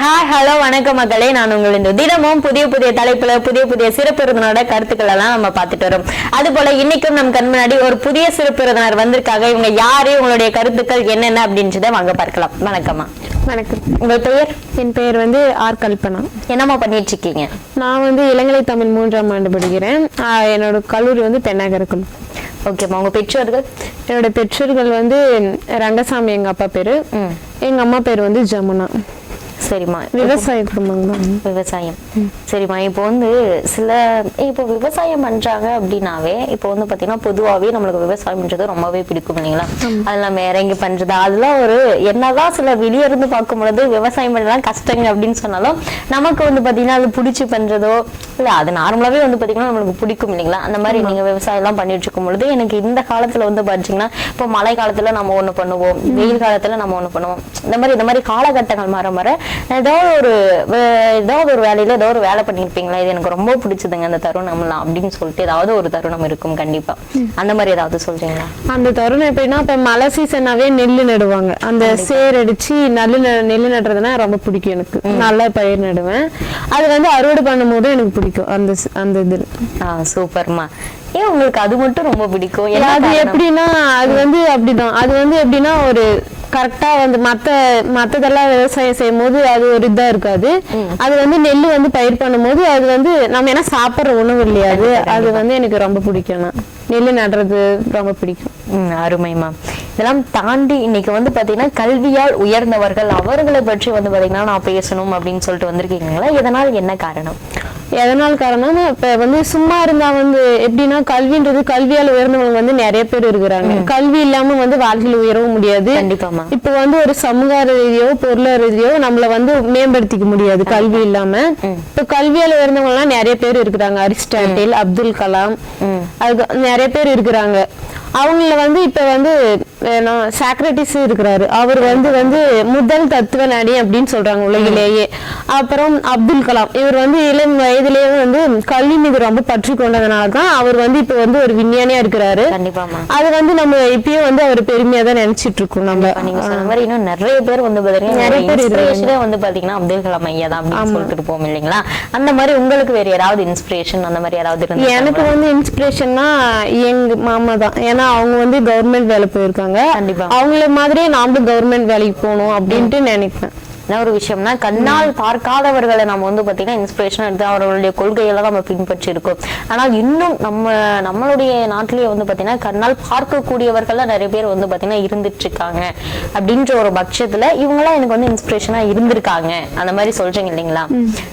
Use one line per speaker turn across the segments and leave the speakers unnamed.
Hi hello வணக்கம் மக்களே நான் உங்கள் இந்த. தினமும் புதிய புதிய தலைப்புல புதிய புதிய சிறப்பு விருந்தினரோட கருத்துக்கள் எல்லாம் நம்ம பார்த்துட்டு வரோம். அது போல இன்னைக்கும் நம்ம கண் முன்னாடி ஒரு புதிய சிறப்பு விருந்தினர் வந்திருக்காங்க. இவங்க யாரு? உங்களுடைய கருத்துக்கள் என்னென்ன அப்படின்றத வாங்க பார்க்கலாம். வணக்கம்மா.
வணக்கம்.
உங்கள் பெயர்?
என் பெயர் வந்து ஆர் கல்பனா.
என்னம்மா பண்ணிட்டு இருக்கீங்க
நான் வந்து இளங்கலை தமிழ் மூன்றாம் ஆண்டு படிக்கிறேன். என்னோட கல்லூரி வந்து பெண்ணாகரக்குள்.
ஓகேம்மா. உங்க பெற்றோர்கள்?
என்னோட பெற்றோர்கள் வந்து ரங்கசாமி எங்க அப்பா பேரு.
ம்.
எங்க அம்மா பேர் வந்து ஜமுனா.
சரிம்மா.
விவசாய குடும்பம் தான்.
விவசாயம். சரிம்மா இப்போ வந்து சில இப்போ விவசாயம் பண்றாங்க அப்படின்னாவே இப்போ வந்து பாத்தீங்கன்னா பொதுவாவே நம்மளுக்கு விவசாயம்ன்றது ரொம்பவே பிடிக்கும் இல்லைங்களா? அதெல்லாம் நம்ம இறங்கி பண்றது அதெல்லாம் ஒரு என்னதான் சில வெளிய இருந்து பார்க்கும் பொழுது விவசாயம் பண்ணலாம் கஷ்டங்க அப்படின்னு சொன்னாலும் நமக்கு வந்து பாத்தீங்கன்னா அது பிடிச்சி பண்றதோ இல்ல அது நார்மலாவே வந்து பாத்தீங்கன்னா நம்மளுக்கு பிடிக்கும் இல்லைங்களா? அந்த மாதிரி நீங்க விவசாயம் எல்லாம் பண்ணிட்டு இருக்கும் பொழுது எனக்கு இந்த காலத்துல வந்து பாத்தீங்கன்னா இப்போ மழை காலத்துல நம்ம ஒண்ணு பண்ணுவோம் வெயில் காலத்துல நம்ம ஒண்ணு பண்ணுவோம். இந்த மாதிரி இந்த மாதிரி காலகட்டங்கள் மாற மாற ஏதோ ஒரு ஏதாவது ஒரு வேலையில ஏதோ ஒரு வேலை பண்ணிருப்பீங்களா இது எனக்கு ரொம்ப பிடிச்சதுங்க அந்த தருணம்லாம் அப்படின்னு சொல்லிட்டு ஏதாவது ஒரு தருணம் இருக்கும் கண்டிப்பா. அந்த மாதிரி ஏதாவது சொல்றீங்களா?
அந்த தருணம் எப்படின்னா இப்ப மழை சீசனாவே நெல்லு நடுவாங்க. அந்த சேர் அடிச்சு நெல்லு ந- நெல்லு நடுறதுன்னா ரொம்ப பிடிக்கும் எனக்கு. நல்லா பயிர் நடுவேன். அது வந்து அறுவடை பண்ணும் போது எனக்கு பிடிக்கும் அந்த அந்த இது
சூப்பர்மா. ஏன் உங்களுக்கு அது மட்டும் ரொம்ப பிடிக்கும்?
அது? எப்படின்னா அது வந்து அப்படிதான். அது வந்து எப்படின்னா ஒரு கரெக்டா வந்து மத்த மத்ததெல்லாம் விவசாயம் செய்யும் போது அது ஒரு இதா இருக்காது. அது வந்து நெல் வந்து பயிர் பண்ணும்போது அது வந்து நம்ம என்ன சாப்பிடுற உணவு இல்லையா அது? அது வந்து எனக்கு ரொம்ப பிடிக்கும். நெல் நடுறது ரொம்ப பிடிக்கும்.
அருமைமா இதெல்லாம் தாண்டி இன்னைக்கு வந்து பாத்தீங்கன்னா கல்வியால் உயர்ந்தவர்கள் அவர்களை பற்றி வந்து பாத்தீங்கன்னா நான் பேசணும் அப்படின்னு சொல்லிட்டு வந்திருக்கீங்களா? இதனால் என்ன காரணம்?
எதனால் காரணம் இப்ப வந்து சும்மா இருந்தா வந்து எப்படின்னா கல்வின்றது கல்வியால் உயர்ந்தவங்க வந்து நிறைய பேர் இருக்கிறாங்க. கல்வி இல்லாம வந்து வாழ்க்கையில உயரவும் முடியாது.
கண்டிப்பாமா
இப்ப வந்து ஒரு சமூக ரீதியோ பொருளாதார ரீதியோ நம்மள வந்து மேம்படுத்திக்க முடியாது கல்வி இல்லாம. இப்ப கல்வியால உயர்ந்தவங்க எல்லாம் நிறைய பேர் இருக்கிறாங்க. அரிஸ்டாட்டில் அப்துல் கலாம். அது நிறைய பேர் இருக்கிறாங்க. அவங்கள வந்து இப்ப வந்து சாக்ரட்டிஸ் இருக்கிறாரு. அவர் வந்து வந்து முதல் தத்துவ நாடி அப்படின்னு சொல்றாங்க உலகிலேயே. அப்புறம் அப்துல் கலாம். இவர் வந்து இளம் வயதிலேயே வந்து கல்வி மீது ரொம்ப பற்றி கொண்டதுனால தான் அவர் வந்து இப்ப வந்து ஒரு விஞ்ஞானியா இருக்கிறாரு. அது வந்து நம்ம இப்பயும் வந்து அவர் பெருமையா தான் நினைச்சிட்டு இருக்கோம் நம்ம.
மாதிரி இன்னும் நிறைய பேர் வந்து
நிறைய பேர்
வந்து பாத்தீங்கன்னா அப்துல் கலாம் ஐயா தான் அப்படின்னு சொல்லிட்டு இருப்போம் இல்லைங்களா? அந்த மாதிரி உங்களுக்கு வேற யாராவது இன்ஸ்பிரேஷன் அந்த மாதிரி யாராவது
எனக்கு வந்து இன்ஸ்பிரேஷன்னா எங்க மாமா தான். ஏன்னா அவங்க வந்து கவர்மெண்ட் வேலை போயிருக்காங்க
கண்டிப்பா.
அவங்கள மாதிரியே நாமளும் கவர்மெண்ட் வேலைக்கு போகணும் அப்படின்ட்டு நினைப்பேன்
என்ன ஒரு விஷயம்னா கண்ணால் பார்க்காதவர்களை நம்ம வந்து பாத்தீங்கன்னா இன்ஸ்பிரேஷன் எடுத்து அவர்களுடைய கொள்கைகளை நம்ம பின்பற்றி இருக்கோம் ஆனால் இன்னும் நம்ம நம்மளுடைய நாட்டிலேயே வந்து பாத்தீங்கன்னா கண்ணால் பார்க்கக்கூடியவர்கள் நிறைய பேர் வந்து பாத்தீங்கன்னா இருந்துட்டு இருக்காங்க அப்படின்ற ஒரு பட்சத்துல இவங்களாம் எனக்கு வந்து இன்ஸ்பிரேஷனா இருந்திருக்காங்க. அந்த மாதிரி சொல்றீங்க இல்லைங்களா?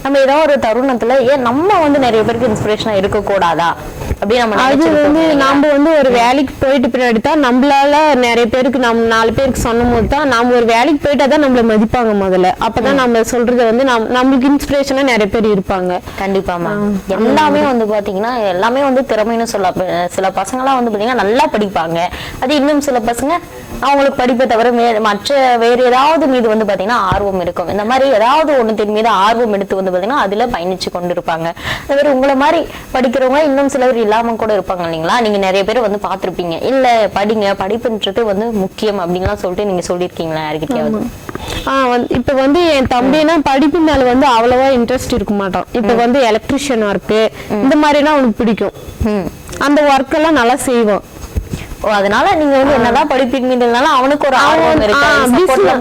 நம்ம ஏதோ ஒரு தருணத்துல ஏன் நம்ம வந்து நிறைய பேருக்கு இன்ஸ்பிரேஷனா இருக்க கூடாதா அப்படி நம்ம
அது வந்து
இல்லைங்களா?
நாம வந்து ஒரு வேலைக்கு போயிட்டு பின்னாடி தான் நம்மளால நிறைய பேருக்கு நம்ம நாலு பேருக்கு சொன்னும் போது தான் நாம ஒரு வேலைக்கு போயிட்டா தான் நம்மள மதிப்பாங்க முதல்ல. அப்பதான் நம்ம சொல்றத வந்து நம் நம்மளுக்கு இன்ஸ்பிரேஷனா நிறைய பேர் இருப்பாங்க.
கண்டிப்பாமா எல்லாமே வந்து பாத்தீங்கன்னா எல்லாமே வந்து திறமைன்னு சொல்ல சில பசங்கலாம் வந்து பாத்தீங்கன்னா நல்லா படிப்பாங்க. அது இன்னும் சில பசங்க அவங்களுக்கு படிப்பை தவிர மற்ற வேற ஏதாவது மீது வந்து பாத்தீங்கன்னா ஆர்வம் இருக்கும். இந்த மாதிரி ஏதாவது ஒண்ணுத்தின் மீது ஆர்வம் எடுத்து வந்து பாத்தீங்கன்னா அதுல பயணிச்சு கொண்டு இருப்பாங்க அதே மாதிரி உங்களை மாதிரி படிக்கிறவங்க இன்னும் சிலர் இல்லாம கூட இருப்பாங்க இல்லைங்களா? நீங்க நிறைய பேர் வந்து பார்த்திருப்பீங்க. இல்ல படிங்க படிப்புன்றது வந்து முக்கியம் அப்படின்லாம் சொல்லிட்டு நீங்க சொல்லியிருக்கீங்களா? யாருக்கிட்டயாவது
இப்ப வந்து என் தம்பினா படிப்பு மேல வந்து அவ்வளவா இன்ட்ரெஸ்ட் இருக்க மாட்டான். இப்ப வந்து எலக்ட்ரிஷியன் ஒர்க் இந்த மாதிரினா அவனுக்கு பிடிக்கும். அந்த ஒர்க் எல்லாம் நல்லா செய்வான்.
அதனால நீங்க வந்து என்னதான் படிப்பீங்கனால அவனுக்கு ஒரு ஆர்வம் இருக்கு?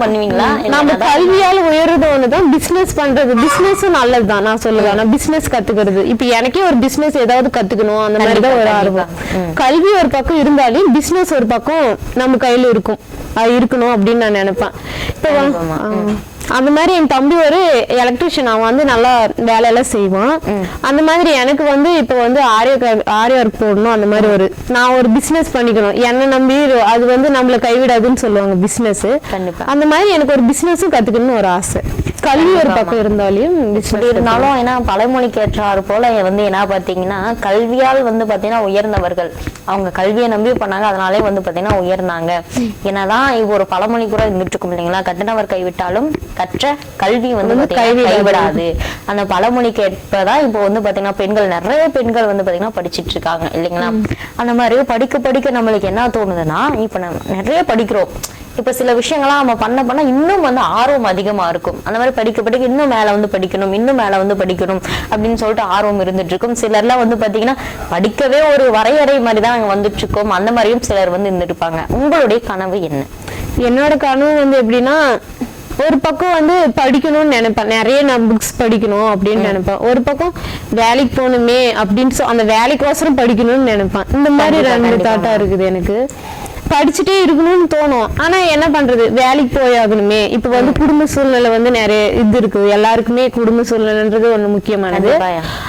பண்ணுவீங்களா?
நம்ம? கல்வியால உயர்றது ஒண்ணுதான் பிசினஸ் பண்றது. பிசினஸும் நல்லதுதான் நான் சொல்லுவேன். நான் பிசினஸ் கத்துக்கிறது. இப்ப எனக்கே ஒரு பிசினஸ் ஏதாவது கத்துக்கணும் அந்த மாதிரி தான் ஒரு ஆர்வம். கல்வி ஒரு பக்கம் இருந்தாலும் பிசினஸ் ஒரு பக்கம் நம்ம கையில இருக்கும். அது இருக்கணும் அப்படின்னு நான் நினைப்பேன். இப்ப. அந்த மாதிரி என் தம்பி ஒரு எலக்ட்ரிஷியன் அவன் வந்து நல்லா வேலையெல்லாம் செய்வான். அந்த மாதிரி எனக்கு வந்து இப்ப வந்து ஆரிய ஆரிய ஒர்க் போடணும். அந்த மாதிரி ஒரு நான் ஒரு பிசினஸ் பண்ணிக்கணும். என்ன நம்பி அது வந்து நம்மள கைவிடாதுன்னு சொல்லுவாங்க
கண்டிப்பா.
அந்த மாதிரி எனக்கு ஒரு பிசினஸும் கத்துக்கணும்னு ஒரு ஆசை. கல்வி ஒரு பக்கம் இருந்தாலும்
இருந்தாலும் ஏன்னா பழமொழிக்கு ஏற்றாறு போல வந்து என்ன பாத்தீங்கன்னா கல்வியால் வந்து பாத்தீங்கன்னா உயர்ந்தவர்கள். அவங்க கல்வியை நம்பி பண்ணாங்க அதனாலே வந்து பாத்தீங்கன்னா உயர்ந்தாங்க. என்னதான் இப்போ ஒரு பழமொழி கூட இருந்துட்டு இருக்கும் இல்லைங்களா? கட்டினவர் கைவிட்டாலும் கற்ற கல்வி வந்து கைவிடாது. அந்த பழமொழிக்கு ஏற்பதான் இப்போ வந்து பாத்தீங்கன்னா பெண்கள் நிறைய பெண்கள் வந்து பாத்தீங்கன்னா படிச்சிட்டு இருக்காங்க இல்லைங்களா அந்த மாதிரி படிக்க படிக்க நம்மளுக்கு என்ன தோணுதுன்னா இப்ப நம்ம நிறைய படிக்கிறோம். இப்ப சில விஷயங்கள்லாம் நம்ம பண்ண பண்ண இன்னும் வந்து ஆர்வம் அதிகமா இருக்கும். அந்த மாதிரி படிக்க படிக்க இன்னும் மேல வந்து படிக்கணும் இன்னும் மேல வந்து படிக்கணும் அப்படின்னு சொல்லிட்டு ஆர்வம் இருந்துட்டு இருக்கும் சிலர்லாம் வந்து பாத்தீங்கன்னா படிக்கவே ஒரு வரையறை மாதிரி தான் நாங்க வந்துட்டு இருக்கோம் அந்த மாதிரியும் சிலர் வந்து இருந்திருப்பாங்க உங்களுடைய கனவு என்ன?
என்னோட கனவு வந்து எப்படின்னா ஒரு பக்கம் வந்து படிக்கணும்னு நினைப்பேன் நிறைய நான் புக்ஸ் படிக்கணும் அப்படின்னு நினைப்பேன். ஒரு பக்கம் வேலைக்கு போகணுமே அப்படின்னு அந்த வேலைக்கோசரம் படிக்கணும்னு நினைப்பேன். இந்த மாதிரி ரெண்டு. தாட்டா இருக்குது எனக்கு. படிச்சுட்டே இருக்கணும்னு தோணும். ஆனா என்ன பண்றது? வேலைக்கு போய் ஆகணுமே. இப்ப வந்து குடும்ப சூழ்நிலை வந்து நிறைய இது இருக்கு எல்லாருக்குமே குடும்ப சூழ்நிலைன்றது ஒண்ணு முக்கியமானது.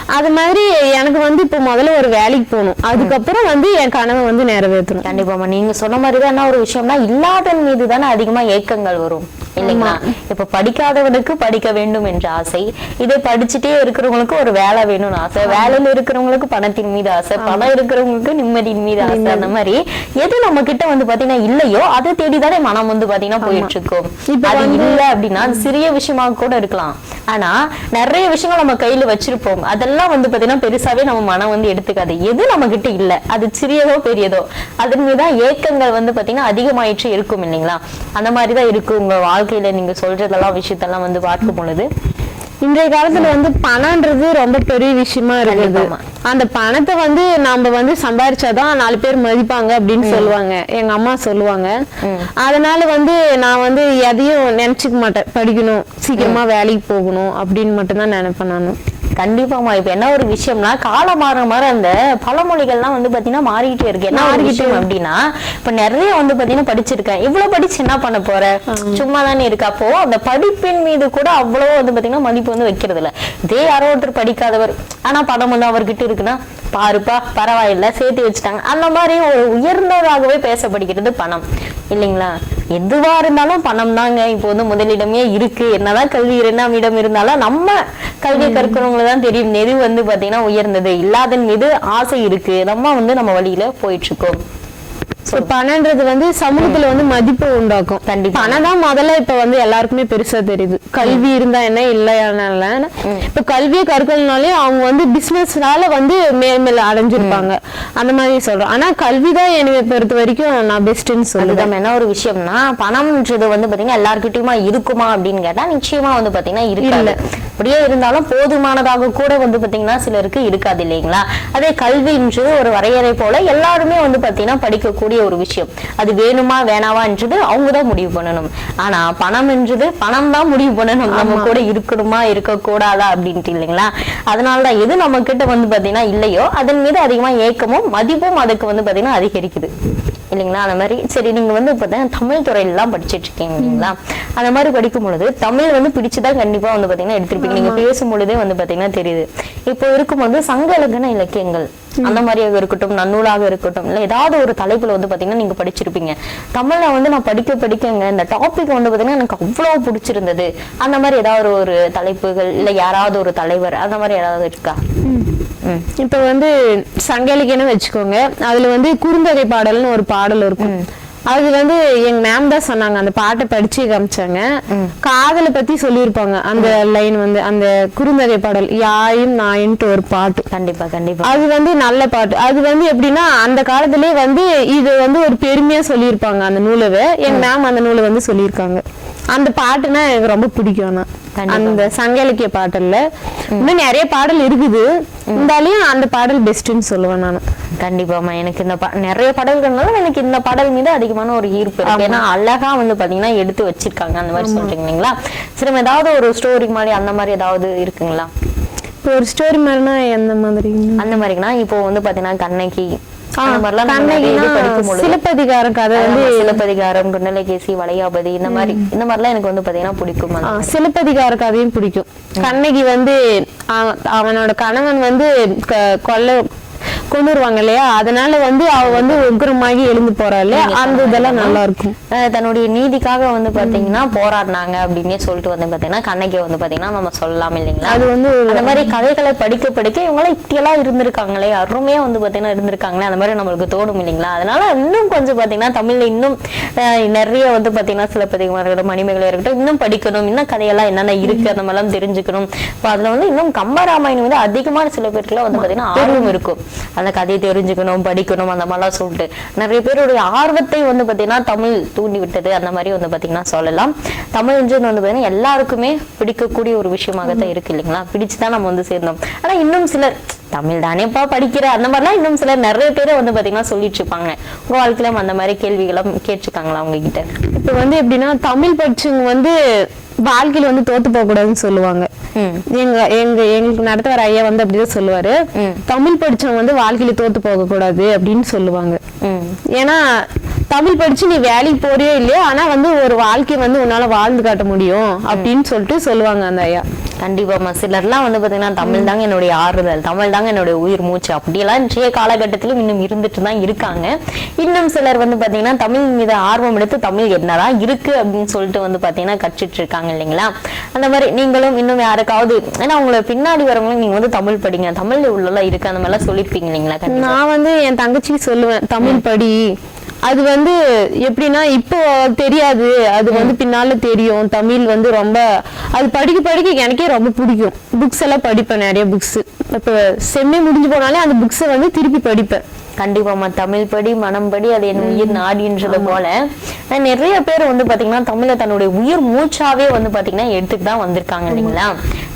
அது மாதிரி எனக்கு வந்து இப்ப முதல்ல ஒரு வேலைக்கு போகணும். அதுக்கப்புறம் வந்து என் கனவை வந்து நிறைவேற்றணும்.
கண்டிப்பாமா நீங்க சொன்ன மாதிரிதான் என்ன ஒரு விஷயம்னா இல்லாதன் மீது தானே அதிகமா ஏக்கங்கள் வரும். இல்லைங்களா இப்ப படிக்காதவனுக்கு படிக்க வேண்டும் என்ற ஆசை. இதை படிச்சுட்டே இருக்கிறவங்களுக்கு ஒரு வேலை வேணும்னு ஆசை. வேலையில இருக்கிறவங்களுக்கு பணத்தின் மீது ஆசை. பணம் இருக்கிறவங்களுக்கு நிம்மதியின் மீது ஆசை. அந்த மாதிரி எது நம்ம கிட்ட வந்து பாத்தீங்கன்னா இல்லையோ அதை தேடிதானே மனம் வந்து பாத்தீங்கன்னா போயிட்டு இருக்கும் அது இல்ல அப்படின்னா சிறிய விஷயமா கூட இருக்கலாம். ஆனா நிறைய விஷயங்கள் நம்ம கையில வச்சிருப்போம். அதெல்லாம் வந்து பாத்தீங்கன்னா பெருசாவே நம்ம மனம் வந்து எடுத்துக்காது. எது நம்ம கிட்ட இல்ல. அது சிறியதோ பெரியதோ. அதன் மீதுதான் ஏக்கங்கள் வந்து பாத்தீங்கன்னா அதிகமாயிற்று இருக்கும் இல்லைங்களா? அந்த மாதிரிதான் இருக்கு உங்க வாழ்க்கையில நீங்க சொல்றதெல்லாம் விஷயத்தெல்லாம் வந்து பார்க்கும் பொழுது
இன்றைய காலத்துல வந்து பணம்ன்றது ரொம்ப பெரிய விஷயமா இருக்குது. அந்த பணத்தை வந்து நாம வந்து சம்பாரிச்சாதான் நாலு பேர் மதிப்பாங்க அப்படின்னு சொல்லுவாங்க. எங்க அம்மா சொல்லுவாங்க. அதனால வந்து நான் வந்து எதையும் நினைச்சுக்க மாட்டேன். படிக்கணும் சீக்கிரமா வேலைக்கு போகணும் அப்படின்னு மட்டும் தான் நினைப்பேன் நானு.
கண்டிப்பாமா இப்ப என்ன ஒரு விஷயம்னா காலம் மாற மாற அந்த பழமொழிகள்லாம் வந்து பாத்தீங்கன்னா மாறிக்கிட்டே இருக்கு. என்ன விஷயம் அப்படின்னா இப்ப நிறைய வந்து பாத்தீங்கன்னா படிச்சிருக்கேன். இவ்வளவு படிச்சு என்ன பண்ண போற? சும்மா தானே இருக்கு. அப்போ அந்த படிப்பின் மீது கூட அவ்வளவு வந்து பாத்தீங்கன்னா மதிப்பு வந்து வைக்கிறது இல்ல இதே யாரோ ஒருத்தர் படிக்காதவர். ஆனா பணம் வந்து அவர்கிட்ட இருக்குன்னா பாருப்பா பரவாயில்ல சேர்த்து வச்சுட்டாங்க. அந்த மாதிரி ஒரு உயர்ந்ததாகவே பேசப்படுகிறது பணம். இல்லைங்களா? எதுவா இருந்தாலும் பணம் தாங்க இப்போ வந்து முதலிடமே இருக்கு. என்னதான் கல்வி இரண்டாம் இடம் இருந்தாலும் நம்ம கல்வியை கற்கிறவங்களுக்கு தான் தெரியும். எது வந்து பாத்தீங்கன்னா உயர்ந்தது. இல்லாதன் மீது ஆசை இருக்கு. நம்ம வந்து நம்ம வழியில போயிட்டு இருக்கோம்.
பணம்ன்றது வந்து சமூகத்துல வந்து மதிப்பு உண்டாக்கும்.
கண்டிப்பா.
பணம் தான் முதல்ல இப்ப வந்து எல்லாருக்குமே பெருசா தெரியுது. கல்வி இருந்தா என்ன இல்லையானால இப்ப கல்வியை கற்கலனாலே அவங்க வந்து பிசினஸ்னால வந்து மேல் அடைஞ்சிருப்பாங்க. அந்த மாதிரி சொல்றோம். ஆனா கல்வி தான் என்னை பொறுத்த வரைக்கும் நான் பெஸ்ட்னு சொல்லுவேன்.
என்ன ஒரு விஷயம்னா பணம்ன்றது வந்து பாத்தீங்கன்னா எல்லார்கிட்டயுமா இருக்குமா அப்படின்னு கேட்டா நிச்சயமா வந்து பாத்தீங்கன்னா இருக்காது. அப்படியே இருந்தாலும் போதுமானதாக கூட வந்து பாத்தீங்கன்னா சிலருக்கு இருக்காது இல்லைங்களா? அதே கல்வின்றது ஒரு வரையறை போல எல்லாருமே வந்து பாத்தீங்கன்னா படிக்கக்கூடிய ஒரு விஷயம். அது வேணுமா வேணாவான்றது அவங்க தான் முடிவு பண்ணணும். ஆனா பணம் என்றது பணம் தான் முடிவு பண்ணணும். நம்ம கூட இருக்கணுமா இருக்க கூடாதா அப்படின்ட்டு இல்லைங்களா? அதனாலதான் எது நம்ம கிட்ட வந்து பாத்தீங்கன்னா இல்லையோ அதன் மீது அதிகமா ஏக்கமும் மதிப்பும் அதுக்கு வந்து பாத்தீங்கன்னா அதிகரிக்குது. இல்லைங்களா? அந்த மாதிரி சரி நீங்க வந்து பார்த்தீங்கன்னா தமிழ் துறையில எல்லாம் படிச்சிட்டு இருக்கீங்க இல்லைங்களா? அந்த மாதிரி படிக்கும் பொழுது தமிழ் வந்து பிடிச்சுதான் கண்டிப்பா வந்து பாத்தீங்கன்னா எடுத்திருப்பீங்க. நீங்க பேசும் பொழுதே வந்து பாத்தீங்கன்னா தெரியுது. இப்போ இருக்கும்போது சங்க இலக்கண இலக்கியங்கள் அந்த மாதிரியாக இருக்கட்டும் நன்னூலாக இருக்கட்டும் இல்ல ஏதாவது ஒரு தலைப்புல வந்து பாத்தீங்கன்னா நீங்க படிச்சிருப்பீங்க. தமிழ்ல வந்து நான் படிக்க படிக்கங்க இந்த டாபிக் வந்து பாத்தீங்கன்னா எனக்கு அவ்வளவு பிடிச்சிருந்தது. அந்த மாதிரி ஏதாவது ஒரு தலைப்புகள் இல்ல யாராவது ஒரு தலைவர் அந்த மாதிரி ஏதாவது இருக்கா?
இப்ப வந்து சங்க இலக்கியம்னு வச்சுக்கோங்க. அதுல வந்து குறுந்தகை பாடல்னு ஒரு பாடல் இருக்கும். அது வந்து எங்க மேம் தான் சொன்னாங்க. அந்த பாட்டை படிச்சு காமிச்சாங்க. காதலை பத்தி சொல்லியிருப்பாங்க. அந்த லைன் வந்து அந்த குறுந்தகை பாடல் யாயும் நாயின்ட்டு ஒரு பாட்டு.
கண்டிப்பா கண்டிப்பா.
அது வந்து நல்ல பாட்டு. அது வந்து எப்படின்னா அந்த காலத்திலே வந்து இது வந்து ஒரு பெருமையா சொல்லியிருப்பாங்க அந்த நூலவை எங்க மேம் அந்த நூலை வந்து சொல்லியிருக்காங்க. அந்த பாட்டுனா எனக்கு ரொம்ப பிடிக்கும். அந்த சங்க இலக்கிய பாடல்ல இன்னும் நிறைய பாடல் இருக்குது. இருந்தாலையும் அந்த பாடல் பெஸ்ட்னு சொல்லுவேன் நான்.
கண்டிப்பாமா எனக்கு இந்த நிறைய பாடல்கள்னாலும் எனக்கு இந்த பாடல் மீது அதிகமான ஒரு ஈர்ப்பு இருக்கு. ஏன்னா அழகா வந்து பாத்தீங்கன்னா எடுத்து வச்சிருக்காங்க அந்த மாதிரி சொல்றீங்க இல்லைங்களா? சரி ஏதாவது ஒரு ஸ்டோரி மாதிரி அந்த மாதிரி ஏதாவது இருக்குங்களா?
இப்போ ஒரு ஸ்டோரி மாதிரினா எந்த மாதிரி
அந்த மாதிரினா இப்போ வந்து பாத்தீங்கன்னா கண்ணகி அந்த மாதிரிலாம் நம்ம நிறைய
கண்ணகினா
இது படிக்கும் பொழுது
சிலப்பதிகார கதை வந்து
சிலப்பதிகாரம் குண்டலகேசி வளையாபதி இந்த மாதிரி இந்த மாதிரிலாம் எனக்கு வந்து பாத்தீங்கன்னா பிடிக்கும்
சிலப்பதிகார கதையும் பிடிக்கும். கண்ணகி வந்து அவ- அவனோட கணவன் வந்து கொல்ல கொண்டு வருவாங்க இல்லையா அதனால வந்து அவ வந்து உக்ரமாகி எழுந்து போறா இல்லையா அந்த இதெல்லாம் நல்லா இருக்கும்
தன்னுடைய நீதிக்காக வந்து பாத்தீங்கன்னா போராடினாங்க அப்படின்னே சொல்லிட்டு வந்து பாத்தீங்கன்னா கண்ணகி வந்து பாத்தீங்கன்னா நம்ம சொல்லலாம் இல்லைங்களா?
அது வந்து
அந்த மாதிரி கதைகளை படிக்க படிக்க இவங்களாம் இப்படியெல்லாம் இருந்திருக்காங்களே அருமையா வந்து பாத்தீங்கன்னா இருந்திருக்காங்களே அந்த மாதிரி நம்மளுக்கு தோணும் இல்லைங்களா? அதனால இன்னும் கொஞ்சம் பாத்தீங்கன்னா தமிழ்ல இன்னும் நிறைய வந்து பாத்தீங்கன்னா சிலப்பதிகமாக இருக்கட்டும் மணிமேகலை இருக்கட்டும் இன்னும் படிக்கணும் இன்னும் கதையெல்லாம் என்னென்ன இருக்கு அந்த மாதிரிலாம் தெரிஞ்சுக்கணும். இப்போ அதுல வந்து இன்னும் கம்பராமாயணம் வந்து அதிகமான சில பேருக்குலாம் வந்து பாத்தீங்கன்னா ஆர்வம் இருக்கும். அந்த கதையை தெரிஞ்சுக்கணும் படிக்கணும் அந்த மாதிரிலாம் சொல்லிட்டு. நிறைய பேருடைய ஆர்வத்தை வந்து பார்த்தீங்கன்னா தமிழ் தூண்டி விட்டது அந்த மாதிரி வந்து பார்த்தீங்கன்னா சொல்லலாம். தமிழ்ன்றது வந்து பார்த்தீங்கன்னா எல்லாருக்குமே பிடிக்கக்கூடிய ஒரு விஷயமாக தான் இருக்கு இல்லைங்களா? பிடிச்சுதான் நம்ம வந்து சேர்ந்தோம். ஆனால் இன்னும் சிலர் தமிழ் தானேப்பா படிக்கிற? அந்த மாதிரிலாம் இன்னும் சிலர் நிறைய பேரை வந்து பார்த்தீங்கன்னா சொல்லிட்டு இருப்பாங்க. உங்க வாழ்க்கையில அந்த மாதிரி கேள்விகளும் கேட்டிருக்காங்களா உங்ககிட்ட?
இப்போ வந்து எப்படின்னா தமிழ் படிச்சவங்க வந்து வாழ்க்கையில வந்து தோத்து போக கூடாதுன்னு சொல்லுவாங்க. எங்க எங்க எங்களுக்கு நடத்துவார் ஐயா வந்து அப்படிதான் சொல்லுவாரு. தமிழ் படிச்சவங்க வந்து வாழ்க்கையில தோத்து போக கூடாது அப்படின்னு சொல்லுவாங்க. ஏன்னா தமிழ் படிச்சு நீ வேலைக்கு போறியோ இல்லையோ ஆனா வந்து ஒரு வாழ்க்கை வந்து உன்னால வாழ்ந்து காட்ட முடியும் அப்படின்னு சொல்லிட்டு சொல்லுவாங்க அந்த ஐயா.
கண்டிப்பாமா சிலர்லாம் வந்து பாத்தீங்கன்னா தமிழ் தாங்க என்னுடைய ஆறுதல். தமிழ் தாங்க என்னுடைய உயிர் மூச்சு. அப்படியெல்லாம் இன்றைய காலகட்டத்திலும் இன்னும் இருந்துட்டு தான் இருக்காங்க. இன்னும் சிலர் வந்து பாத்தீங்கன்னா தமிழ் மீது ஆர்வம் எடுத்து தமிழ் என்னதான் இருக்கு அப்படின்னு சொல்லிட்டு வந்து பாத்தீங்கன்னா கற்றுட்டு இருக்காங்க இல்லைங்களா? அந்த மாதிரி நீங்களும் இன்னும் யாருக்காவது ஏன்னா உங்களை பின்னாடி வரவங்களும் நீங்க வந்து தமிழ் படிங்க. தமிழ்ல உள்ளலாம் இருக்கு. அந்த மாதிரிலாம் சொல்லிருப்பீங்க இல்லைங்களா?
நான் வந்து என் தங்கச்சிக்கு சொல்லுவேன் தமிழ் படி. அது வந்து எப்படின்னா இப்போ தெரியாது. அது வந்து பின்னால தெரியும். தமிழ் வந்து ரொம்ப அது படிக்க படிக்க எனக்கே ரொம்ப பிடிக்கும். புக்ஸ் எல்லாம் படிப்பேன் நிறைய புக்ஸ் இப்போ செம்மே முடிஞ்சு போனாலே அந்த புக்ஸை வந்து திருப்பி படிப்பேன்.
கண்டிப்பாமா தமிழ் படி மனம் படி அது என் உயிர் நாடின்றது போல. நிறைய பேர் வந்து பாத்தீங்கன்னா தமிழை தன்னுடைய உயிர் மூச்சாவே வந்து பாத்தீங்கன்னா எடுத்துட்டு தான் வந்திருக்காங்க இல்லைங்களா?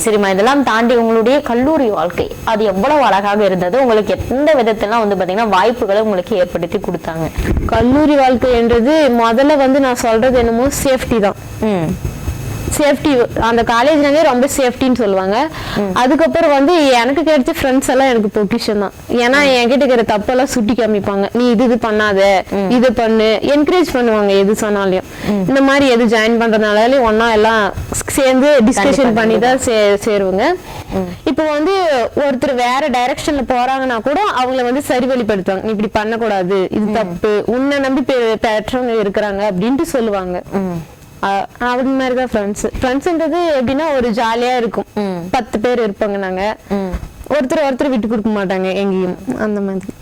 சரிம்மா இதெல்லாம் தாண்டி உங்களுடைய கல்லூரி வாழ்க்கை அது எவ்வளவு அழகாக இருந்தது? உங்களுக்கு எந்த விதத்திலாம் வந்து பாத்தீங்கன்னா வாய்ப்புகளை உங்களுக்கு ஏற்படுத்தி கொடுத்தாங்க?
கல்லூரி வாழ்க்கைன்றது முதல்ல வந்து நான் சொல்றது என்னமோ சேஃப்டி தான். சேஃப்டி அந்த காலேஜ்னாலே ரொம்ப சேஃப்டின்னு சொல்லுவாங்க. அதுக்கப்புறம் வந்து எனக்கு கிடைச்ச ஃப்ரெண்ட்ஸ் எல்லாம் எனக்கு பொக்கிஷன் தான். ஏன்னா என்கிட்ட இருக்கிற தப்பெல்லாம் சுட்டி காமிப்பாங்க. நீ இது இது பண்ணாத இது பண்ணு என்கரேஜ் பண்ணுவாங்க எது சொன்னாலையும் இந்த மாதிரி எது ஜாயின் பண்றதுனால ஒன்னா எல்லாம் சேர்ந்து டிஸ்கஷன் பண்ணி தான் சே- சேருவாங்க. இப்போ வந்து ஒருத்தர் வேற டைரக்ஷன்ல போறாங்கன்னா கூட அவங்கள வந்து சரி வழிப்படுத்துவாங்க. நீ இப்படி பண்ணக்கூடாது இது தப்பு உன்னை நம்பி பெற்றவங்க இருக்கிறாங்க அப்படின்ட்டு சொல்லுவாங்க. அப்படி மாதிரி தான் ஃப்ரெண்ட்ஸ் ஃப்ரெண்ட்ஸ்ன்றது எப்படின்னா ஒரு ஜாலியா இருக்கும். பத்து பேர் இருப்பாங்க நாங்க. ஒருத்தர் ஒருத்தர் விட்டு கொடுக்க மாட்டாங்க எங்கேயும். அந்த மாதிரி.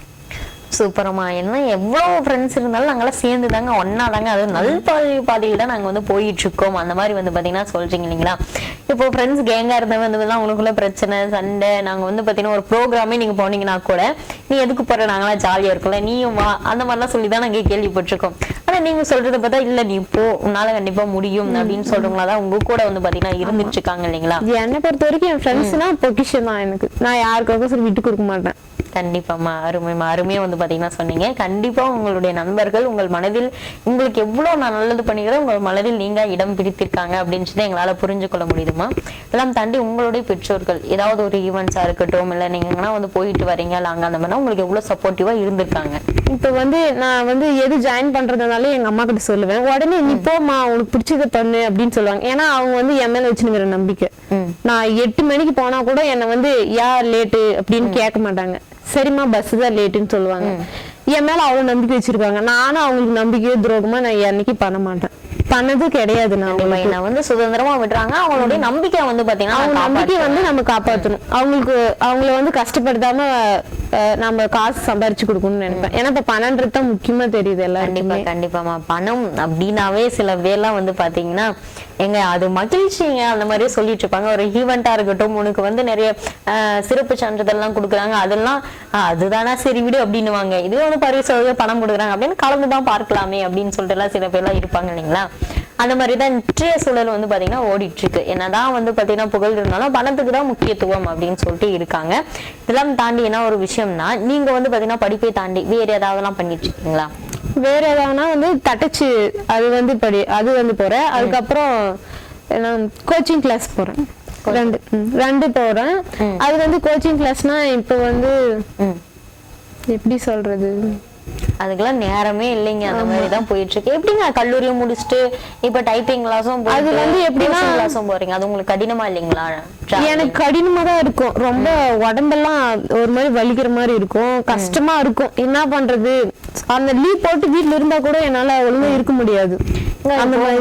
சூப்பரமா. என்ன எவ்வளவு ஃப்ரெண்ட்ஸ் இருந்தாலும் நாங்களாம் சேர்ந்து தாங்க ஒன்னா தாங்க அது நல் பாதை பாதையில் தான் நாங்க வந்து போயிட்டு இருக்கோம் அந்த மாதிரி வந்து பாத்தீங்கன்னா சொல்றீங்க இல்லைங்களா? இப்போ ஃப்ரெண்ட்ஸ் கேங்கா இருந்தவங்க வந்து தான் உங்களுக்குள்ள பிரச்சனை சண்டை நாங்க வந்து பாத்தீங்கன்னா ஒரு ப்ரோக்ராமே நீங்க போனீங்கன்னா கூட நீ எதுக்கு போற? நாங்களாம் ஜாலியா இருக்கல நீயும் வா. அந்த மாதிரிலாம் சொல்லி தான் நாங்க கேள்விப்பட்டிருக்கோம். ஆனா நீங்க சொல்றத பார்த்தா இல்ல நீ போ உன்னால கண்டிப்பா முடியும் அப்படின்னு சொல்றவங்களா தான் உங்க கூட வந்து பாத்தீங்கன்னா இருந்துட்டு இருக்காங்க இல்லைங்களா?
என்னை பொறுத்த வரைக்கும் என் ஃப்ரெண்ட்ஸ்னா பொக்கிஷன் தான் எனக்கு. நான் யாருக்காக சரி விட்டு கொடுக்க மாட்டேன்.
கண்டிப்பாமா அருமைமா அருமையா வந்து பாத்தீங்கன்னா சொன்னீங்க. கண்டிப்பா உங்களுடைய நண்பர்கள் உங்கள் மனதில் உங்களுக்கு எவ்வளவு நான் நல்லது பண்ணிக்கிறேன் உங்கள் மனதில் நீங்க இடம் பிடித்திருக்காங்க அப்படின்னு சொல்லி எங்களால புரிஞ்சு கொள்ள முடியுதுமா இதெல்லாம் தாண்டி உங்களுடைய பெற்றோர்கள் ஏதாவது ஒரு ஈவெண்ட்ஸா இருக்கட்டும் இல்ல நீங்க எங்கன்னா வந்து போயிட்டு வரீங்க இல்ல அங்க அந்த மாதிரி உங்களுக்கு எவ்வளவு சப்போர்ட்டிவா இருந்திருக்காங்க.
இப்போ வந்து நான் வந்து எது ஜாயின் பண்றதுனால எங்க அம்மா கிட்ட சொல்லுவேன். உடனே நீ போம்மா உனக்கு பிடிச்சதை பண்ணு அப்படின்னு சொல்லுவாங்க. ஏன்னா அவங்க வந்து என் மேல வச்சுனுங்கிற நம்பிக்கை. நான் எட்டு மணிக்கு போனா கூட என்னை வந்து யார் லேட்டு அப்படின்னு கேட்க மாட்டாங்க. சரிம்மா பஸ் தான் லேட்டுன்னு சொல்லுவாங்க. என் மேல அவ்வளவு நம்பிக்கை வச்சிருக்காங்க நானும் அவங்களுக்கு நம்பிக்கையோ துரோகமா நான் என்னைக்கு பண்ண மாட்டேன். பண்ணது கிடையாது நான்
கண்டிப்பா வந்து சுதந்திரமா விடுறாங்க அவங்களுடைய நம்பிக்கை வந்து பாத்தீங்கன்னா
அவங்க நம்பிக்கை. வந்து நம்ம காப்பாத்தணும். அவங்களுக்கு அவங்கள வந்து கஷ்டப்படுத்தாம நம்ம காசு சம்பாரிச்சு கொடுக்கணும்னு நினைப்பேன். ஏன்னா இப்ப பணன்றது தான் முக்கியமா தெரியுது
கண்டிப்பா
எல்லாருக்குமே
கண்டிப்பாமா பணம் அப்படின்னாவே சில பேர்லாம் வந்து பாத்தீங்கன்னா எங்க அது மகிழ்ச்சிங்க அந்த மாதிரி சொல்லிட்டு இருப்பாங்க ஒரு ஈவெண்டா இருக்கட்டும் உனக்கு வந்து நிறைய ஆஹ், சிறப்பு சான்றிதழ்லாம் கொடுக்குறாங்க. அதெல்லாம் அதுதானா? சரி விடு அப்படின்னுவாங்க. இதுவே வந்து பரிசு பணம் கொடுக்குறாங்க. அப்படின்னு கலந்துதான் பார்க்கலாமே அப்படின்னு சொல்லிட்டு எல்லாம் சில பேர்லாம் இருப்பாங்க இல்லைங்களா? அந்த மாதிரி தான் இன்றைய சூழல் வந்து பாத்தீங்கன்னா ஓடிட்டு இருக்கு என்னதான் வந்து பாத்தீங்கன்னா புகழ் இருந்தாலும் பணத்துக்கு தான் முக்கியத்துவம் அப்படின்னு சொல்லிட்டு இருக்காங்க. இதெல்லாம் தாண்டி என்ன ஒரு விஷயம்னா நீங்க வந்து பாத்தீங்கன்னா படிப்பை தாண்டி வேற ஏதாவதுலாம் பண்ணிட்டு இருக்கீங்களா?
வேற ஏதாவதுனா வந்து தட்டச்சு அது வந்து படி அது வந்து போறேன். அதுக்கப்புறம் என்ன கோச்சிங் கிளாஸ் போறேன். ரெண்டு ரெண்டு போறேன். அது வந்து கோச்சிங் கிளாஸ்னா இப்போ வந்து எப்படி சொல்றது?
அதுக்கெல்லாம் நேரமே இல்லைங்க. அந்த மாதிரி தான் போயிட்டு இருக்கு எப்படிங்க கல்லூரியும் முடிச்சுட்டு இப்ப டைப்பிங் கிளாஸும்
அது வந்து எப்படின்னா-
கிளாஸும் போறீங்க? அது உங்களுக்கு கடினமா இல்லைங்களா?
எனக்கு கடினமா தான் இருக்கும். ரொம்ப உடம்பெல்லாம் ஒரு மாதிரி வலிக்கிற மாதிரி இருக்கும். கஷ்டமா இருக்கும். என்ன பண்றது? அந்த லீவ் போட்டு வீட்ல இருந்தா கூட என்னால ஒழுங்கா இருக்க முடியாது.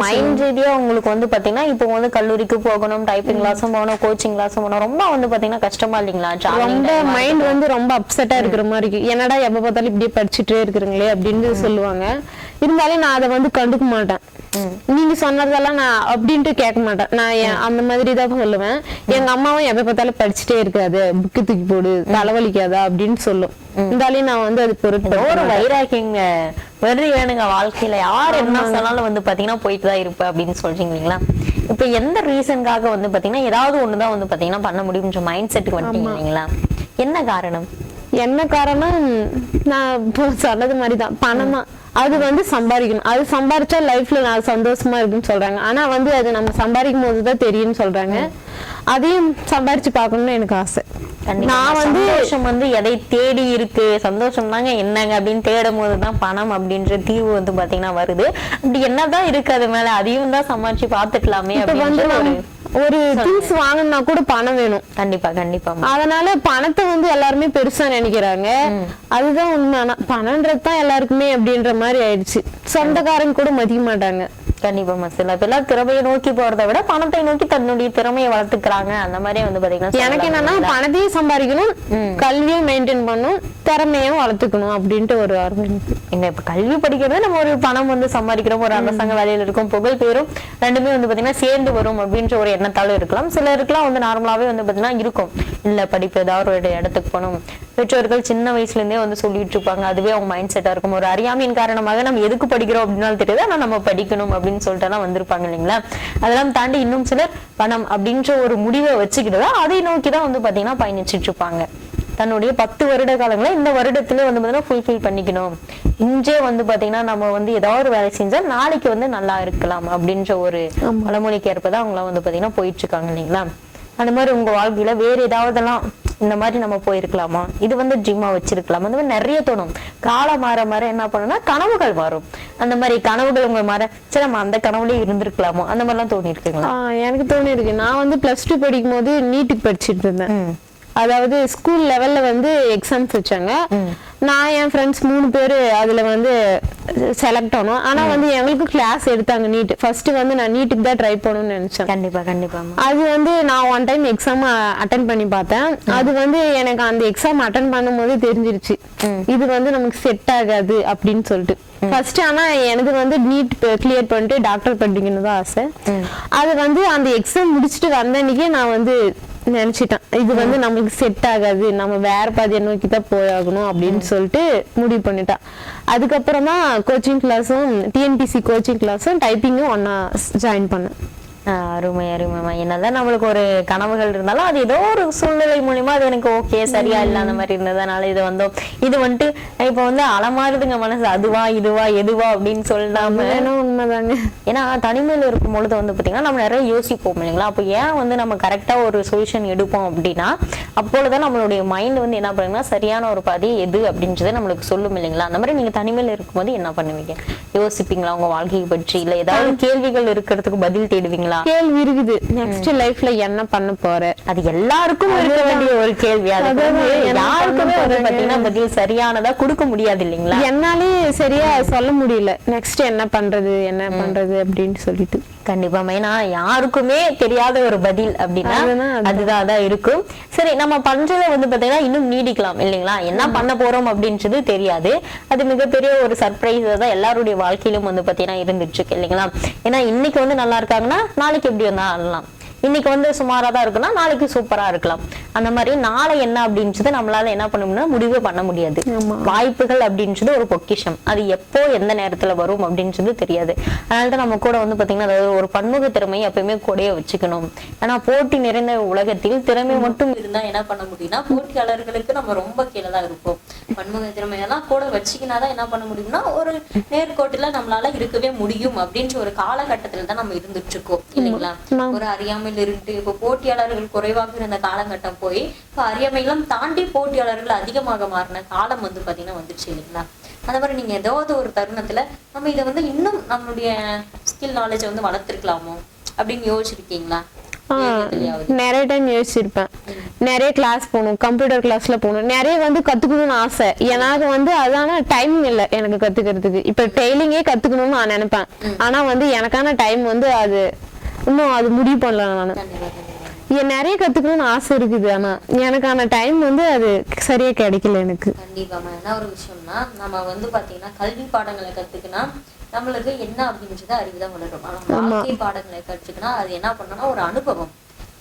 மைண்ட் ரீதியா உங்களுக்கு வந்து பாத்தீங்கன்னா இப்போ வந்து கல்லூரிக்கு போகணும் டைப்பிங் கிளாஸும் போகணும் கோச்சிங் கிளாஸும் போகணும் ரொம்ப வந்து பாத்தீங்கன்னா கஷ்டமா இல்லைங்களா?
ரொம்ப மைண்ட் வந்து ரொம்ப அப்செட்டா இருக்கிற மாதிரி இருக்கு. என்னடா எப்ப பார்த்தாலும் இப்படியே படிச்சுட்டே இருக்கிறீங்களே அப்படின்னு சொல்லுவாங்க. இருந்தாலும் நான் அதை வந்து கண்டுக்க மாட்டேன். நீங்க சொன்னதெல்லாம் நான் அப்படின்ட்டு கேட்க மாட்டேன். நான் அந்த மாதிரி தான் சொல்லுவேன். எங்க அம்மாவும் எப்ப பார்த்தாலும் படிச்சுட்டே இருக்காது. புக்கு தூக்கி போடு தலைவலிக்காதா அப்படின்னு சொல்லும். இருந்தாலும் நான் வந்து அது பொருட்படுத்த
ஒரு வைராக்கியங்க. வெறி வேணுங்க வாழ்க்கையில யார் என்ன சொன்னாலும் வந்து பாத்தீங்கன்னா போயிட்டு தான் இருப்ப அப்படின்னு சொல்றீங்க இல்லைங்களா இப்ப எந்த ரீசனுக்காக வந்து பாத்தீங்கன்னா ஏதாவது ஒண்ணுதான் வந்து பாத்தீங்கன்னா பண்ண முடியும்ன்ற மைண்ட் செட்டுக்கு வந்துட்டீங்க இல்லைங்களா? என்ன காரணம்?
என்ன காரணம்? நான் சொன்னது மாதிரி தான் பணம் அது வந்து சம்பாதிக்கணும். அது சம்பாரிச்சா லைஃப்ல நான் சந்தோஷமா இருக்குன்னு சொல்றாங்க. ஆனா வந்து அது நம்ம சம்பாதிக்கும் போது தான் தெரியும்னு சொல்றாங்க. அதையும் சம்பாரிச்சு பார்க்கணும்னு எனக்கு ஆசை. நான் வந்து
சந்தோஷம் வந்து எதை தேடி இருக்கு? சந்தோஷம் தாங்க என்னங்க அப்படின்னு தேடும் போதுதான் பணம் அப்படின்ற தீர்வு வந்து பாத்தீங்கன்னா வருது. அப்படி என்னதான் இருக்கு அது மேல அதையும் தான் சமாளிச்சு பாத்துக்கலாமே அப்படின்ற ஒரு
திங்ஸ் வாங்கணும்னா கூட பணம் வேணும்.
கண்டிப்பா கண்டிப்பா
அதனால பணத்தை வந்து எல்லாருமே பெருசா நினைக்கிறாங்க. அதுதான் உண்மை. ஆனா பணம்ன்றது தான் எல்லாருக்குமே அப்படின்ற மாதிரி ஆயிடுச்சு. சொந்தக்காரங்க கூட மதிக்க மாட்டாங்க.
கண்டிப்பா மசிலா இப்ப எல்லாம் திறமையை நோக்கி போறதை விட பணத்தை நோக்கி தன்னுடைய திறமையை வளர்த்துக்கிறாங்க. அந்த மாதிரி வந்து பாத்தீங்கன்னா
எனக்கு என்னன்னா? பணத்தையும் சம்பாதிக்கணும் கல்வியும் மெயின்டைன் பண்ணணும் திறமையும் வளர்த்துக்கணும் அப்படின்ட்டு ஒரு ஆர்வம்.
எங்க இப்ப கல்வி படிக்கிறது நம்ம ஒரு பணம் வந்து சம்பாதிக்கிறோம். ஒரு அரசாங்க வேலையில இருக்கும் புகழ் பேரும் ரெண்டுமே வந்து பாத்தீங்கன்னா சேர்ந்து வரும் அப்படின்ற ஒரு காரணத்தாலும் இருக்கலாம். சிலருக்குலாம் வந்து நார்மலாவே வந்து பாத்தீங்கன்னா இருக்கும். இல்ல படிப்பு ஏதாவது ஒரு இடத்துக்கு போகணும். பெற்றோர்கள் சின்ன வயசுல இருந்தே வந்து சொல்லிட்டு இருப்பாங்க. அதுவே அவங்க மைண்ட் செட்டா இருக்கும். ஒரு அறியாமையின் காரணமாக நம்ம எதுக்கு படிக்கிறோம் அப்படின்னாலும் தெரியாது. ஆனால் நம்ம படிக்கணும் அப்படின்னு சொல்லிட்டுலாம் வந்திருப்பாங்க இல்லைங்களா? அதெல்லாம் தாண்டி இன்னும் சிலர் பணம் அப்படின்ற ஒரு முடிவை வச்சுக்கிட்டு தான் அதை நோக்கி தான் வந்து பாத்தீங்கன்னா பயணிச்சிட்டு இருப்பாங்க. தன்னுடைய பத்து வருட காலங்களை இந்த வருடத்திலே வந்து பாத்தீங்கன்னா ஃபுல்ஃபில் பண்ணிக்கணும். இன்றே வந்து பாத்தீங்கன்னா நம்ம வந்து ஏதாவது ஒரு வேலை செஞ்சா நாளைக்கு வந்து நல்லா இருக்கலாம் அப்படின்ற ஒரு பழமொழிக்கு ஏற்பதான் அவங்களாம் வந்து பாத்தீங்கன்னா போயிட்டு இருக்காங்க இல்லைங்களா? அந்த மாதிரி உங்க வாழ்க்கையில வேற ஏதாவதெல்லாம் இந்த மாதிரி நம்ம போயிருக்கலாமா? இது வந்து ட்ரீமா வச்சிருக்கலாம். அந்த மாதிரி நிறைய தோணும். காலம் மாற மாற என்ன பண்ணுன்னா கனவுகள் மாறும். அந்த மாதிரி கனவுகள் உங்க மாற சரி நம்ம அந்த கனவுலயே இருந்திருக்கலாமோ? அந்த மாதிரிலாம் தோணி இருக்குங்களா
எனக்கு தோணி இருக்கு நான் வந்து பிளஸ் டூ படிக்கும் போது நீட்டுக்கு படிச்சிட்டு இருந்தேன். அதாவது ஸ்கூல் லெவல்ல வந்து எக்ஸாம்ஸ் வச்சாங்க. நான் என் ஃப்ரெண்ட்ஸ் மூணு பேரு அதுல வந்து செலக்ட் ஆனோம். ஆனா வந்து எங்களுக்கு கிளாஸ் எடுத்தாங்க நீட் ஃபர்ஸ்ட் வந்து நான் நீட்டுக்கு தான் ட்ரை பண்ணணும்னு நினைச்சேன்.
கண்டிப்பா கண்டிப்பா
அது வந்து நான் ஒன் டைம் எக்ஸாம் அட்டன் பண்ணி பார்த்தேன். அது வந்து எனக்கு அந்த எக்ஸாம் அட்டன் பண்ணும்போது தெரிஞ்சிருச்சு. இது வந்து நமக்கு செட் ஆகாது அப்படின்னு சொல்லிட்டு. ஃபர்ஸ்ட் ஆனா எனக்கு வந்து நீட் கிளியர் பண்ணிட்டு டாக்டர் படிக்கணும் தான் ஆசை. அது வந்து அந்த எக்ஸாம் முடிச்சுட்டு வந்த அன்னைக்கே நான் வந்து நினைச்சிட்டேன். இது வந்து நம்மளுக்கு செட் ஆகாது. நம்ம வேற பாதையை நோக்கி தான் போயாகணும் அப்படின்னு சொல்லிட்டு முடிவு பண்ணிட்டேன். அதுக்கப்புறமா கோச்சிங் கிளாஸும் டிஎன்பிசி கோச்சிங் கிளாஸும் டைப்பிங்கும் ஒன்னா ஜாயின் பண்ணேன்.
அருமை அருமைமா என்னதான் நம்மளுக்கு ஒரு கனவுகள் இருந்தாலும் அது ஏதோ ஒரு சூழ்நிலை மூலியமா அது எனக்கு ஓகே சரியா இல்ல அந்த மாதிரி இருந்ததுனால இது வந்தோம். இது வந்துட்டு இப்ப வந்து அலமாறுதுங்க மனசு. அதுவா இதுவா எதுவா அப்படின்னு சொல்லாம
உண்மைதாங்க.
ஏன்னா தனிமையில இருக்கும் பொழுது வந்து பாத்தீங்கன்னா நம்ம நிறைய யோசிப்போம் இல்லைங்களா? அப்போ ஏன் வந்து நம்ம கரெக்டா ஒரு சொல்யூஷன் எடுப்போம் அப்படின்னா அப்பொழுதுதான் நம்மளுடைய மைண்ட் வந்து என்ன பண்ணுங்கன்னா சரியான ஒரு பாதி எது அப்படின்றத நம்மளுக்கு சொல்லும் இல்லைங்களா? அந்த மாதிரி நீங்க தனிமையில இருக்கும்போது என்ன பண்ணுவீங்க? யோசிப்பீங்களா உங்க வாழ்க்கையை பற்றி? இல்ல ஏதாவது கேள்விகள் இருக்கிறதுக்கு பதில் தேடுவீங்களா?
கேள்வி இருக்குது. நெக்ஸ்ட் லைஃப்ல என்ன பண்ண போற?
அது எல்லாருக்கும் இருக்க வேண்டிய ஒரு கேள்வி. அது யாருக்குமே வந்து? பாத்தீங்கன்னா பதில் சரியானதா கொடுக்க முடியாது இல்லைங்களா?
என்னாலே சரியா சொல்ல முடியல. நெக்ஸ்ட் என்ன பண்றது? என்ன பண்றது? அப்படின்னு சொல்லிட்டு.
கண்டிப்பா. ஏன்னா யாருக்குமே தெரியாத ஒரு பதில் அப்படின்னா
அதுதான்,
அதான் இருக்கும். சரி நம்ம பண்றத வந்து பாத்தீங்கன்னா இன்னும் நீடிக்கலாம் இல்லைங்களா? என்ன பண்ண போறோம் அப்படின்றது தெரியாது. அது மிகப்பெரிய ஒரு சர்ப்ரைஸ் தான் எல்லாருடைய வாழ்க்கையிலும் வந்து பாத்தீங்கன்னா இருக்கு இல்லைங்களா? ஏன்னா இன்னைக்கு வந்து நல்லா இருக்காங்கன்னா நாளைக்கு எப்படி வந்தா ஆடலாம். இன்னைக்கு வந்து சுமாரா தான் இருக்குன்னா நாளைக்கு சூப்பரா இருக்கலாம். அந்த மாதிரி நாளை என்ன அப்படின்றது நம்மளால என்ன பண்ண முடியும்னா முடிவே பண்ண முடியாது. வாய்ப்புகள் அப்படின்றது ஒரு பொக்கிஷம். அது எப்போ எந்த நேரத்துல வரும் அப்படின்றது தெரியாது. அதனால தான் நம்ம கூட வந்து பாத்தீங்கன்னா அதாவது ஒரு பன்முக திறமையை எப்பயுமே கூடயே வச்சுக்கணும். ஏன்னா போட்டி நிறைந்த உலகத்தில் திறமை மட்டும் இருந்தா என்ன பண்ண முடியும்னா போட்டியாளர்களுக்கு நம்ம ரொம்ப கீழே தான் இருப்போம். பன்முக திறமையெல்லாம் கூட வச்சுக்கினாதான் என்ன பண்ண முடியும்னா ஒரு நேர்கோட்டுல நம்மளால இருக்கவே முடியும் அப்படின்ற ஒரு காலகட்டத்துல தான் நம்ம இருந்துட்டு இருக்கோம். இல்லைங்களா? ஒரு அறியாமையில் இருந்து இப்போ போட்டியாளர்கள் குறைவாக இருந்த காலகட்டம் போய் இப்போ அறியாமைகளும் தாண்டி போட்டியாளர்கள் அதிகமாக மாறின காலம் வந்து பாத்தீங்கன்னா வந்துருச்சு இல்லைங்களா? அந்த மாதிரி நீங்க ஏதாவது ஒரு தருணத்துல நம்ம இதை வந்து இன்னும் நம்மளுடைய ஸ்கில் நாலேஜை வந்து வளர்த்துருக்கலாமோ அப்படின்னு யோசிச்சிருக்கீங்களா?
நிறைய டைம் யோசிச்சிருப்பேன். நிறைய கிளாஸ் போகணும் கம்ப்யூட்டர் கிளாஸ்ல போகணும். நிறைய வந்து கத்துக்கணும்னு ஆசை. எனக்கு வந்து அதான டைம் இல்லை எனக்கு கத்துக்கிறதுக்கு. இப்ப டெய்லிங்கே கத்துக்கணும்னு நான் நினைப்பேன். ஆனா வந்து எனக்கான டைம் வந்து அது இன்னும் அது முடிவு பண்ணல நான்.
கண்டிப்பா, கண்டிப்பா.
என் நிறைய கத்துக்கணும்னு ஆசை இருக்குது ஆனா எனக்கான டைம் வந்து அது சரியா கிடைக்கல எனக்கு.
கண்டிப்பாமா என்ன ஒரு விஷயம்னா நம்ம வந்து பாத்தீங்கன்னா கல்வி பாடங்களை கத்துக்கினா
நம்மளுக்கு என்ன அப்படின்றது அறிவுதான் வளரும். ஆனா வாழ்க்கை பாடங்களை கற்றுக்கினா அது என்ன பண்ணணும்னா ஒரு அனுபவம்.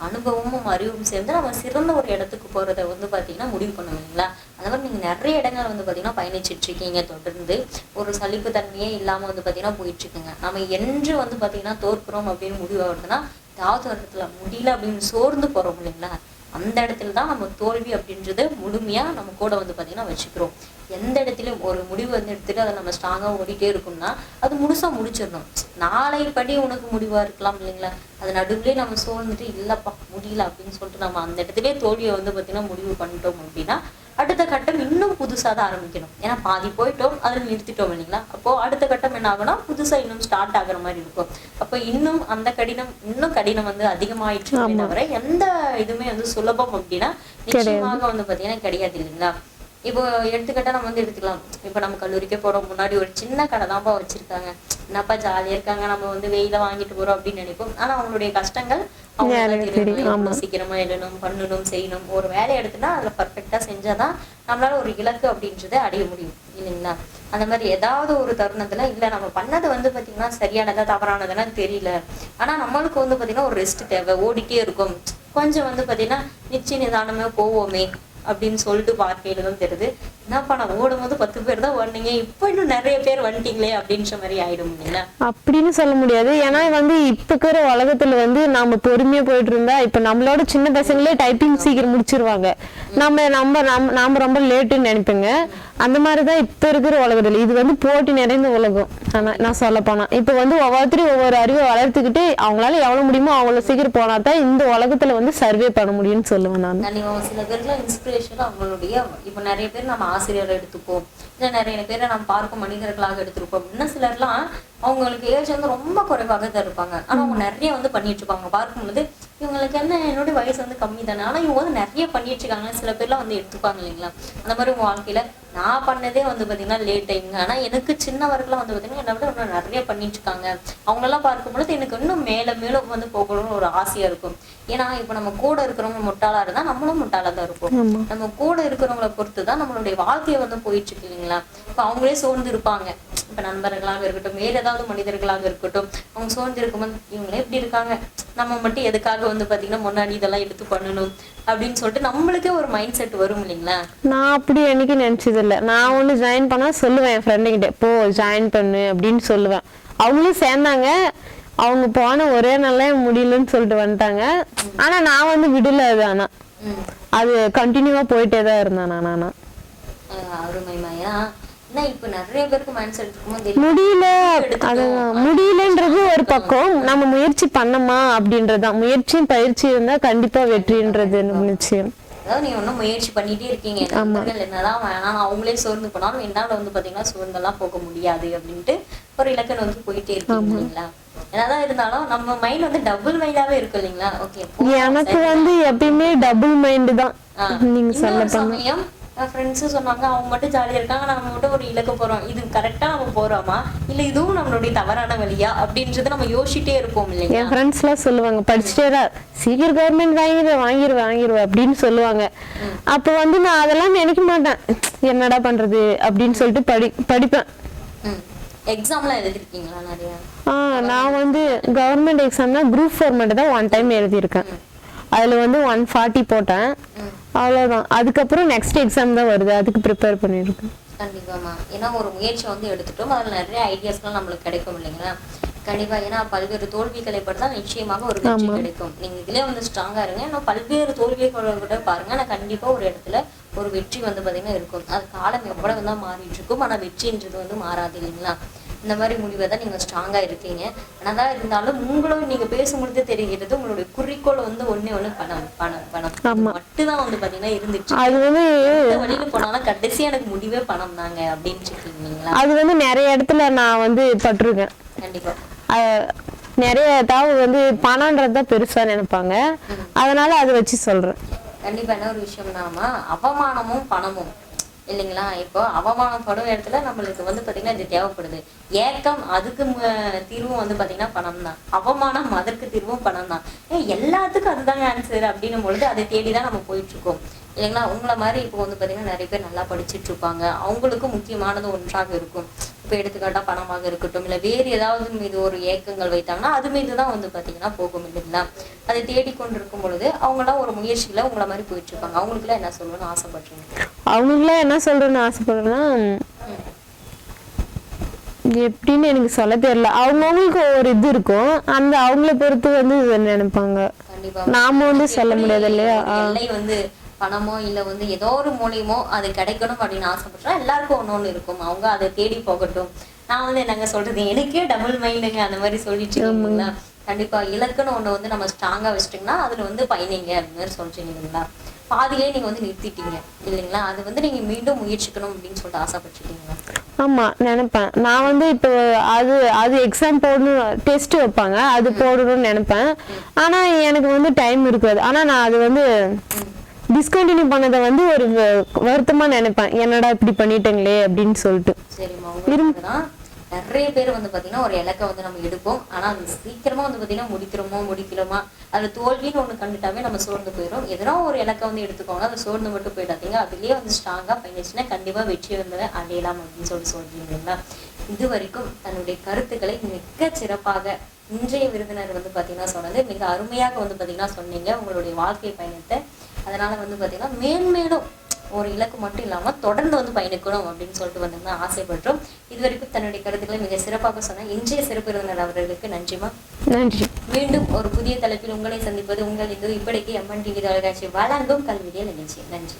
அனுபவமும் அறிவும் சேர்ந்து நம்ம சிறந்த ஒரு இடத்துக்கு போகிறத வந்து பார்த்தீங்கன்னா முடிவு பண்ணுவோம் இல்லைங்களா? அந்த மாதிரி நிறைய இடங்கள் வந்து பார்த்தீங்கன்னா பயணிச்சிட்டு இருக்கீங்க தொடர்ந்து. ஒரு சலிப்பு தன்மையே இல்லாமல் வந்து பார்த்தீங்கன்னா போயிட்டுருக்குங்க நம்ம என்று வந்து பார்த்தீங்கன்னா தோற்கிறோம் அப்படின்னு முடிவு ஆகுதுன்னா ஏதாவது ஒரு இடத்துல முடியல அப்படின்னு சோர்ந்து போகிறோம் இல்லைங்களா? அந்த இடத்துல தான் நம்ம தோல்வி அப்படின்றத முழுமையாக நம்ம கூட வந்து பார்த்தீங்கன்னா வச்சுக்கிறோம். எந்த இடத்துலயும் ஒரு முடிவு வந்து எடுத்துட்டு அதை நம்ம ஸ்ட்ராங்கா ஓடிட்டே இருக்கோம்னா அது முழுசா முடிச்சிடணும். நாளை படி உனக்கு முடிவா இருக்கலாம் இல்லைங்களா? அது நடுவுலயே நம்ம சோர்ந்துட்டு இல்லப்பா முடியல அப்படின்னு சொல்லிட்டு நம்ம அந்த இடத்துலயே தோல்வியை வந்து பாத்தீங்கன்னா முடிவு பண்ணிட்டோம் அப்படின்னா அடுத்த கட்டம் இன்னும் புதுசா தான் ஆரம்பிக்கணும். ஏன்னா பாதி போயிட்டோம் அதில் நிறுத்திட்டோம் இல்லைங்களா? அப்போ அடுத்த கட்டம் என்ன ஆகும்னா புதுசா இன்னும் ஸ்டார்ட் ஆகுற மாதிரி இருக்கும். அப்போ இன்னும் அந்த கடினம் இன்னும் கடினம் வந்து அதிகமாயிடுச்சு தவிர எந்த இதுவுமே வந்து சுலபம் அப்படின்னா நிச்சயமாக வந்து பாத்தீங்கன்னா கிடையாது இல்லைங்களா? இப்போ எடுத்துக்கிட்டா நம்ம வந்து எடுத்துக்கலாம். இப்போ நம்ம கல்லூரிக்கே போறோம் முன்னாடி ஒரு சின்ன கடை தான்ப்பா வச்சிருக்காங்க. என்னப்பா ஜாலியா இருக்காங்க நம்ம வந்து வெயில வாங்கிட்டு போறோம் அப்படின்னு நினைப்போம். ஆனா அவங்களுடைய கஷ்டங்கள் சீக்கிரமா எழுதணும் பண்ணணும் செய்யணும். ஒரு வேலையை எடுத்துனா அதுல பர்ஃபெக்டா செஞ்சாதான் நம்மளால ஒரு இலக்கு அப்படின்றத அடைய முடியும். இல்லைங்களா? அந்த மாதிரி ஏதாவது ஒரு தருணத்துல இல்ல நம்ம பண்ணது வந்து பாத்தீங்கன்னா சரியானதா தவறானதுன்னா தெரியல. ஆனா நம்மளுக்கு வந்து பாத்தீங்கன்னா ஒரு ரெஸ்ட் தேவை. ஓடிட்டே இருக்கும். கொஞ்சம் வந்து பாத்தீங்கன்னா நிச்சய நிதானமே போவோமே. அப்படின்னு சொல்லிட்டு பார்க்கையில தான் தெரியுது. என்னப்பா நான் ஓடும் போது பத்து பேர் தான் வந்தீங்க இப்போ இன்னும் நிறைய பேர் வந்துட்டீங்களே அப்படின்ற மாதிரி ஆயிடும் இல்லைங்களா?
அப்படின்னு சொல்ல முடியாது. ஏன்னா வந்து இப்ப இருக்கிற உலகத்துல வந்து நாம பொறுமையா போயிட்டு இருந்தா இப்ப நம்மளோட சின்ன பசங்களே டைப்பிங் சீக்கிரம் முடிச்சிருவாங்க. நம்ம நம்ம நாம ரொம்ப லேட்டுன்னு நினைப்பேங்க. அந்த மாதிரிதான் இப்ப இருக்கிற உலகத்துல. இது வந்து போட்டி நிறைந்த உலகம். ஆனா நான் சொல்ல போனா. இப்ப வந்து ஒவ்வொருத்தரும் ஒவ்வொரு அறிவை வளர்த்துக்கிட்டு அவங்களால எவ்வளவு முடியுமோ அவ்வளவு சீக்கிரம் போனா தான் இந்த உலகத்துல வந்து சர்வே பண்ண முடியும்னு சொல்லுவேன் நான்.
சில பேருக்குலாம் இன்ஸ்பிரேஷன் அவங்களுடைய இப்போ நிறைய பேர் நம்ம ஆசிரியரை எடுத்துப்போம் இல்லை நிறைய பேரை நம்ம பார்க்கும் மனிதர்களாக எடுத்திருப்போம் இன்னும் சிலர்லாம் அவங்களுக்கு ஏஜ் வந்து ரொம்ப குறைவாக தான் இருப்பாங்க. ஆனா அவங்க நிறைய வந்து பண்ணிட்டு இருப்பாங்க. பார்க்கும்போது இவங்களுக்கு என்ன என்னோட வயசு வந்து கம்மி தானே ஆனா இவங்க வந்து நிறைய பண்ணிட்டு இருக்காங்க சில பேர்லாம் வந்து எடுத்துப்பாங்க இல்லைங்களா? அந்த மாதிரி உங்க வாழ்க்கையில நான் பண்ணதே வந்து பாத்தீங்கன்னா லேட் டைம்ங்க ஆனா எனக்கு சின்னவர்கள்லாம் வந்து பாத்தீங்கன்னா என்னை விட இன்னும் நிறைய பண்ணிட்டு இருக்காங்க அவங்களெல்லாம் பார்க்கும்பொழுது எனக்கு இன்னும் மேல மேல வந்து போகணும்னு ஒரு ஆசையா இருக்கும். ஏன்னா இப்ப நம்ம கூட இருக்கிறவங்க முட்டாளா இருந்தா நம்மளும் முட்டாளா தான் இருப்போம். நம்ம கூட இருக்கிறவங்கள பொறுத்து தான் நம்மளுடைய வாழ்க்கைய வந்து போயிட்டு இருக்கு இல்லைங்களா? இப்ப அவங்களே சோர்ந்து இருப்பாங்க. இப்ப நண்பர்களாக இருக்கட்டும் வேற ஏதாவது மனிதர்களாக இருக்கட்டும் அவங்க சோர்ந்து இருக்கும்போது இவங்களே இப்படி இருக்காங்க? நம்ம மட்டும் எதுக்காக வந்து பாத்தீங்கன்னா முன்னாடி இதெல்லாம் எடுத்து பண்ணணும் அப்படின்னு சொல்லிட்டு நம்மளுக்கே ஒரு மைண்ட் செட் வரும் இல்லைங்களா?
நான் அப்படி என்னைக்கு நினைச்சது இல்ல நான் ஒண்ணு ஜாயின் பண்ணா சொல்லுவேன் என் ஃப்ரெண்டு கிட்ட போ ஜாயின் பண்ணு அப்படின்னு சொல்லுவேன். அவங்களும் சேர்ந்தாங்க. அவங்க போன ஒரே நாள்ல முடியலன்னு சொல்லிட்டு வந்துட்டாங்க. ஆனா நான் வந்து விடல அது ஆனா. அது கண்டினியூவா போயிட்டே தான் இருந்தேன் நான் ஆனா
அஹ் அருமைமா என்ன இப்ப நிறைய பேருக்கு மைண்ட் செட் இருக்கும்போது தெரியும்
முடியல. முடியலன்றது ஒரு பக்கம். நம்ம முயற்சி பண்ணமா அப்படின்றதுதான். முயற்சியும் பயிற்சி இருந்தா கண்டிப்பா வெற்றின்றது நிச்சயம்.
அதாவது நீங்க ஒன்றும் முயற்சி பண்ணிட்டே இருக்கீங்க. என்னதான் வேணாம் அவங்களே சோர்ந்து போனாலும் என்னால வந்து பாத்தீங்கன்னா சோர்ந்தெல்லாம் போக முடியாது அப்படின்ட்டு ஒரு இலக்கணம் வந்து போயிட்டே இருக்கீங்க இல்லைங்களா? என்னதான் இருந்தாலும் நம்ம மைண்ட் வந்து டபுள் மைண்டாவே இருக்கும் இல்லைங்களா? ஓகே
எனக்கு வந்து எப்பயுமே டபுள் மைண்ட் தான். நீங்க சொல்ல
சமயம் ஃப்ரெண்ட்ஸ் சொன்னாங்க அவங்க மட்டும் ஜாலியா இருக்காங்க நம்ம மட்டும் ஒரு இலக்கு போறோம். இது கரெக்டா நம்ம போறோமா? இல்ல இதுவும் நம்மளுடைய தவறான வழியா? அப்படின்றத நம்ம யோசிச்சிட்டே இருப்போம் இல்லைங்க
என் ஃப்ரெண்ட்ஸ் எல்லாம் சொல்லுவாங்க படிச்சுட்டே இரு. சீக்கிரம் கவர்மெண்ட் வாங்கிடுவேன் வாங்கிடுவேன் வாங்கிடுவேன் அப்படின்னு சொல்லுவாங்க. அப்போ வந்து நான் அதெல்லாம் நினைக்க மாட்டேன். என்னடா பண்றது? அப்படின்னு சொல்லிட்டு படி படிப்பேன்.
எக்ஸாம்லாம் எழுதிருக்கீங்களா நிறைய?
ஆ நான் வந்து கவர்மெண்ட் எக்ஸாம்னா குரூப் ஃபோர் மட்டும் தான் ஒன் டைம் எழுதியிருக்கேன். அதுல வந்து ஒன் ஃபார்ட்டி போட்டேன். அவ்வளவுதான். அதுக்கப்புறம் நெக்ஸ்ட் எக்ஸாம் தான் வருது. அதுக்கு ப்ரிப்பேர் பண்ணியிருக்கேன்
கண்டிப்பாமா ஏன்னா ஒரு முயற்சி வந்து எடுத்துட்டோம். அதுல நிறைய ஐடியாஸ்லாம் நம்மளுக்கு கிடைக்கும் இல்லைங்களா? கண்டிப்பா ஏன்னா பல்வேறு தோல்விகளை படுத்தா நிச்சயமாக ஒரு வெற்றி கிடைக்கும். நீங்க இதுலயே வந்து ஸ்ட்ராங்கா இருங்க. இன்னும் பல்வேறு தோல்விகளை கூட பாருங்க. ஆனா கண்டிப்பா ஒரு இடத்துல ஒரு வெற்றி வந்து பாத்தீங்கன்னா இருக்கும். அது காலம் எவ்வளவு தான் மாறிட்டு இருக்கும். ஆனா வெற்றின்றது வந்து மாறாது இல்லைங்களா? இந்த மாதிரி முடிவை தான் நீங்க ஸ்ட்ராங்கா இருக்கீங்க. ஆனாதான் இருந்தாலும் உங்களும் நீங்க பேசும்பொழுது தெரிகிறது உங்களுடைய குறிக்கோள் வந்து ஒண்ணே ஒண்ணு பணம் பணம் பணம். மட்டும்தான் வந்து பாத்தீங்கன்னா இருந்துச்சு.
அது வந்து
வழியில போனாலும் கடைசி எனக்கு முடிவே பணம் தாங்க அப்படின்னு இருக்கீங்களா
அது வந்து நிறைய இடத்துல நான் வந்து பட்டிருக்கேன்.
கண்டிப்பா.
அஹ் நிறைய அதாவது வந்து பணம்ன்றது தான் பெருசா நினைப்பாங்க. அதனால அதை வச்சு சொல்றேன்.
கண்டிப்பா. என்ன ஒரு விஷயம்னாமா அவமானமும் பணமும். இல்லைங்களா? இப்போ அவமானப்படும் இடத்துல நம்மளுக்கு வந்து பாத்தீங்கன்னா இது தேவைப்படுது. ஏக்கம் அதுக்கு தீர்வும் வந்து பாத்தீங்கன்னா பணம் தான். அவமானம் அதற்கு தீர்வும் பணம் தான். எல்லாத்துக்கும் அதுதாங்க ஆன்சர் அப்படின்னும் பொழுது அதை தேடி தான் நம்ம போயிட்டு இருக்கோம். இல்லைங்களா உங்களை மாதிரி இப்போ வந்து பாத்தீங்கன்னா நிறைய பேர் நல்லா படிச்சிட்டு இருப்பாங்க. அவங்களுக்கும் முக்கியமானது ஒன்றாக இருக்கும். இப்போ எடுத்துக்காட்டா பணமாக இருக்கட்டும் இல்லை வேறு ஏதாவது மீது ஒரு ஏக்கங்கள் வைத்தாங்கன்னா அது மீது தான் வந்து பாத்தீங்கன்னா போகும் இல்லைங்களா? அதை தேடிக்கொண்டிருக்கும் பொழுது அவங்களாம் ஒரு முயற்சியில உங்களை மாதிரி போயிட்டு இருப்பாங்க. அவங்களுக்குலாம் என்ன சொல்லணும்னு ஆசைப்படுறீங்க?
அவங்களுக்குலாம் என்ன சொல்றேன்னு ஆசைப்படுறேன்னா எப்படின்னு எனக்கு சொல்ல தெரியல. அவங்கவுங்களுக்கு ஒரு இது இருக்கும். அந்த அவங்கள பொறுத்து வந்து நினைப்பாங்க. நாம வந்து சொல்ல முடியாது இல்லையா?
வந்து பணமோ இல்ல வந்து ஏதோ ஒரு மூலியமோ அது கிடைக்கணும் அப்படின்னு ஆசைப்பட்டா எல்லாருக்கும் ஒண்ணு ஒண்ணு இருக்கும். அவங்க அதை தேடி போகட்டும். நான் வந்து என்னங்க சொல்றது? எனக்கே டபுள் மைண்டுங்க அந்த மாதிரி சொல்லிட்டு இருக்கீங்களா? கண்டிப்பா. இலக்குன்னு ஒண்ணு வந்து நம்ம ஸ்ட்ராங்கா வச்சிட்டீங்கன்னா அதுல வந்து பயணிங்க அப்படின்னு மாதிரி சொல்றீங்க இல்லைங்களா? பாதியிலே நீங்க வந்து நிறுத்திட்டீங்க இல்லைங்களா? அது வந்து நீங்க மீண்டும் முயற்சிக்கணும் அப்படின்னு சொல்லிட்டு ஆசைப்பட்டுருக்கீங்களா?
ஆமா நினைப்பேன். நான் வந்து இப்போ அது அது எக்ஸாம் போடணும் டெஸ்ட் வைப்பாங்க. அது போடணும்னு நினைப்பேன். ஆனா எனக்கு வந்து டைம் இருக்காது. ஆனா நான் அது வந்து டிஸ்கண்டினியூ பண்ணதை வந்து ஒரு வருத்தமாக வருத்தமா நினைப்பேன். என்னடா இப்படி பண்ணிட்டேங்களே அப்படின்னு சொல்லிட்டு.
சரிம்மா நிறைய பேர் வந்து பாத்தீங்கன்னா ஒரு இலக்கை வந்து நம்ம எடுப்போம். ஆனா அது சீக்கிரமா வந்து பாத்தீங்கன்னா முடிக்கிறோமோ முடிக்கிறோமா அதுல தோல்வின்னு ஒண்ணு கண்டுட்டாவே நம்ம சோர்ந்து போயிடும் எதனா ஒரு இலக்கை வந்து எடுத்துக்கோங்க அதை சோர்ந்து மட்டும் போயிடாதீங்க. அதுலயே வந்து ஸ்ட்ராங்கா பயணிச்சுன்னா கண்டிப்பா வெற்றி வந்து அடையலாம் அப்படின்னு சொல்லி சொல்றீங்களா இது வரைக்கும் தன்னுடைய கருத்துக்களை மிக சிறப்பாக இன்றைய விருந்தினர் வந்து பாத்தீங்கன்னா சொன்னது மிக அருமையாக வந்து பாத்தீங்கன்னா சொன்னீங்க. உங்களுடைய வாழ்க்கை பயணத்தை அதனால வந்து பாத்தீங்கன்னா மேன்மேலும் ஒரு இலக்கு மட்டும் இல்லாம தொடர்ந்து வந்து பயணிக்கணும் அப்படின்னு சொல்லிட்டு வந்து ஆசைப்பட்டோம். இது வரைக்கும் தன்னுடைய கருத்துக்களை மிக சிறப்பாக சொன்ன இன்றைய சிறப்பு விருந்தினர் அவர்களுக்கு நன்றிமா
நன்றி.
மீண்டும் ஒரு புதிய தலைப்பில் உங்களை சந்திப்பது உங்கள் இது இப்படிக்கு எம்என் டிவி தொலைக்காட்சி வழங்கும் கல்வியியல் நிகழ்ச்சி. நன்றி.